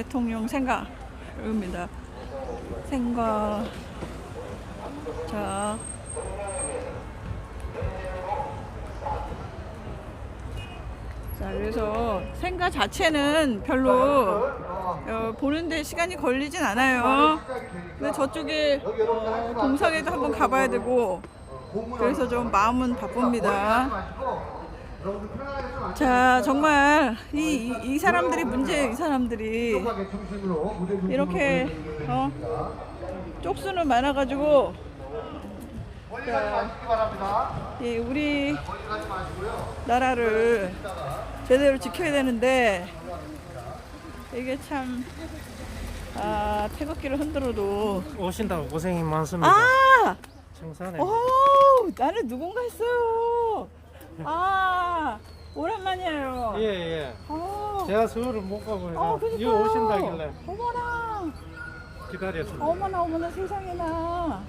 대통령 생가입니다. 생가. 자. 자, 그래서 생가 자체는 별로 어, 보는데 시간이 걸리진 않아요. 근데 저쪽에 어, 동상에도 한번 가봐야 되고 그래서 좀 마음은 바쁩니다. 자, 정말 이, 이, 이 사람들이 문제예요, 이 사람들이. 이렇게 어, 쪽수는 많아가지고 자, 이 우리 나라를 제대로 지켜야 되는데 이게 참 아, 태극기를 흔들어도 오신다고 고생이 많습니다. 아! 청산에 오, 나는 누군가 했어요. 아, 오랜만이에요. 예 예. 아, 제가 서울을 못 가고 어, 해서 그러니까요. 이 오신다길래 어머나, 기다렸습니다. 어머나, 어머나 세상에나.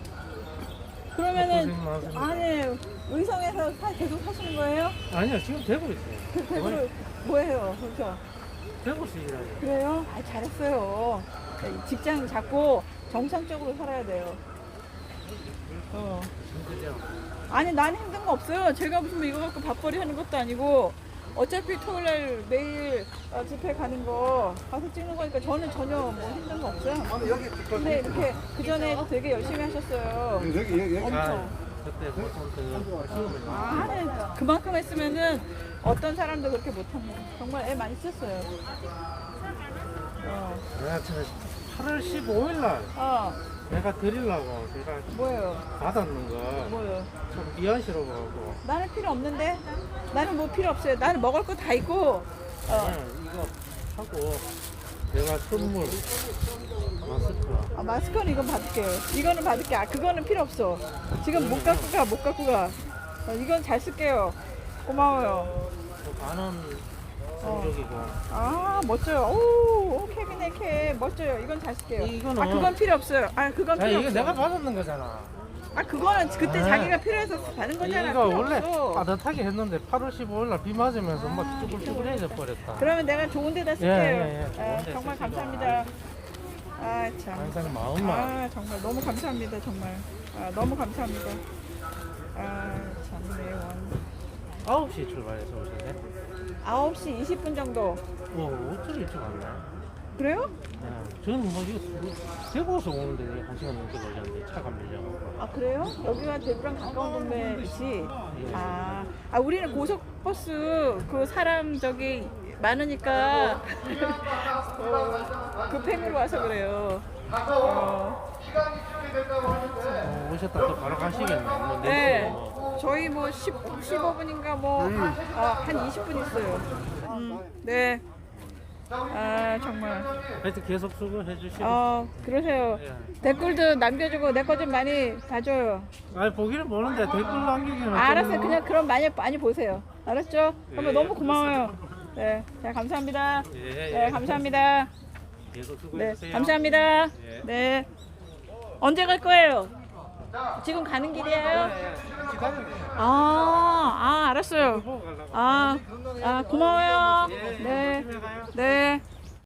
그러면은 고생. 아니 의성에서 사, 계속 사시는 거예요? 아니요 지금 되고 있어요. 그 대구를 뭐예요? 그렇죠? 되고 있어요. 그래요? 아 잘했어요. 직장 잡고 정상적으로 살아야 돼요. 어. 아니 난 힘든 거 없어요. 제가 무슨 뭐 이거 갖고 밥벌이 하는 것도 아니고 어차피 토요일날 매일 어, 집회 가는 거 가서 찍는 거니까 저는 전혀 뭐 힘든 거 없어요. 근데 이렇게 그 전에 되게 열심히 하셨어요. 여기 여기 여기 아, 엄청. 그때 그 아, 네. 그만큼 했으면은 어떤 사람도 그렇게 못합니다. 정말 애 많이 썼어요. 어, 저 8월 15일 날 어, 내가 드리려고 제가 뭐예요? 받았는 거 뭐예요? 좀 미안시로 가고 나는 필요 없는데? 나는 뭐 필요 없어요. 나는 먹을 거 다 있고, 어, 이거 하고 내가 선물 마스크 아, 마스크는 이건 받을게요. 이거는 받을게. 아, 그거는 필요 없어. 지금 못 갖고 가, 못 갖고 가. 어, 이건 잘 쓸게요. 고마워요. 또 반은 어. 아, 멋져요. 오, 오 캐비넷 캐. 멋져요. 이건 잘 쓸게요. 이거는- 아, 그건 필요 없어요. 아, 그건 자 필요 이거 없어. 내가 받았는 거잖아. 아, 그거는 그때 아. 자기가 필요해서 받은 거잖아. 이거 필요 원래 없어. 따뜻하게 했는데 8월 15일 날 비 맞으면서 막 아, 쭈글쭈글해져 버렸다. 그러면 내가 좋은 데다 쓸게요. 예, 예, 예. 좋은 아, 데 정말 쓰시고. 감사합니다. 아, 참. 항상 마음만 아, 정말 너무 감사합니다. 정말. 아, 너무 감사합니다. 아, 참, 네, 원. 9시 출발해서 오셨네. 9시 20분 정도. 와 어쩌 일찍 왔네. 그래요? 네. 저는 뭐 이거 뭐 대구에서 오는데 한 시간 넘게 걸렸는데 차가 밀려갖고. 아, 그래요? 여기가 대구랑 가까운 동네이지? 아, 아, 우리는 고속버스 그 사람 저기 많으니까 어, 급행으로 와서 그래요. 어, 어, 오셨다 또 바로 가시겠네. 뭐 네. 뭐. 저희 뭐 10, 15분인가 뭐, 아, 한 20분 있어요. 음, 네. 아, 정말. 하여튼 계속 수고해 주시고. 어, 그러세요. 예. 댓글도 남겨주고 내 거 좀 많이 봐줘요. 아 보기는 보는데 댓글 남기기는 아, 알았어요. 좀- 그냥 그럼 많이 많이 보세요. 알았죠? 그러면 예, 너무 고마워요. 네, 자 감사합니다. 예, 네, 예. 감사합니다. 계속 수고해 네, 주세요. 감사합니다. 예. 네. 언제 갈 거예요? 지금 가는 길이에요? 아, 아, 알았어요. 아, 아 고마워요. 네, 집에 가요. 네.